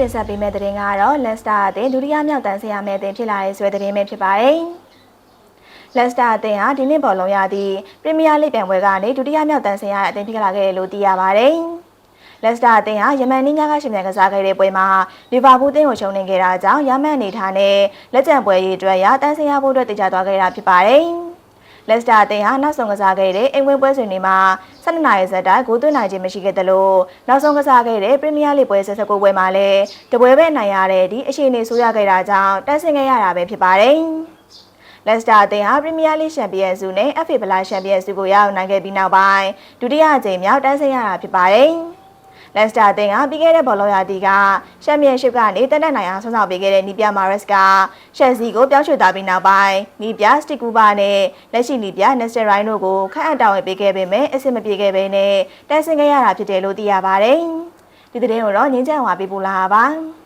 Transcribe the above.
တင်ဆက်ပေးမယ့်သတင်းကတော့ Leicester အသင်းဒုတိယမြောက်တန်းဆရာမဲ့အသင်းဖြစ်လာတဲ့ဆွဲသတင်းပဲဖြစ်ပါတယ်။ Leicester အသင်းဟာဒီနှစ်ပေါ်လုံးရသည့်ပရီးမီးယားလိဂ်ပြိုင်ပွဲကနေဒုတိယမြောက်တန်းဆရာအသင်းဖြစ်လာခဲ့တယ်လို့သိရပါတယ်။လက်စတာအသင်းဟာယမန်နေ့ညကရှင်မြန်ကစားခဲ့တဲ့ပွဲမှာလီဗာပူးအသင်းကိုရှုံးနိမ့်ခဲ့တာကြောင့်ရမန်အနေထားနဲ့လက်ကျန်ပွဲရေးအတွက်ရတန်းဆင်ရဖို့အတွက်တည်ကြသွားခဲ့တာဖြစ်ပါတယ်။ လက်စတာအသင်းဟာနောက်ဆုံးကစားခဲ့တဲ့အိမ်ဝင်ပွဲစဉ်တွေမှာ12နိုင်ဆက်တိုက်ဂိုးသွင်းနိုင်ခြင်းမရှိခဲ့သလိုနောက်ဆုံးကစားခဲ့တဲ့ပရီးမီးယားလိပွဲဆက်စပ်ပွဲမှာလည်းတပွဲပဲနိုင်ရတဲ့ဒီအခြေအနေဆိုးရခဲ့တာကြောင့်တန်းဆင်ခဲ့ရတာပဲဖြစ်ပါတယ်။လက်စတာအသင်းဟာပရီးမီးယားလိချန်ပီယံဆုနဲ့ FA ဖလားချန်ပီယံဆုကိုရအောင်နိုင်ခဲ့ပြီးနောက်ပိုင်းဒုတိယအကြိမ်မြောက်တန်းဆင်းရတာဖြစ်ပါတယ်။ လက်စတာအသင်းကပြီးခဲ့တဲ့ဘောလုံးရာသီကချန်ပီယံရှစ်ကနေတက်တက်နိုင်အောင်ဆွဆောင်ပေးခဲ့တဲ့နီးပြမာရက်စ်ကရှယ်ဆီကိုပြောင်းရွှေ့သွားပြီးနောက်ပိုင်းနီးပြစတစ်ကူဘာနဲ့လက်ရှိနီးပြနက်စတာရိုင်းတို့ကိုခန့်အပ်တာဝန်ပေးခဲ့ပေမဲ့အဆင်မပြေခဲ့ဘဲနဲ့တန်းဆင်းခဲ့ရတာဖြစ်တယ်လို့သိရပါတယ်။ဒီသတင်းကိုတော့ငင်းချန်ဝါပေးပို့လာပါပါ။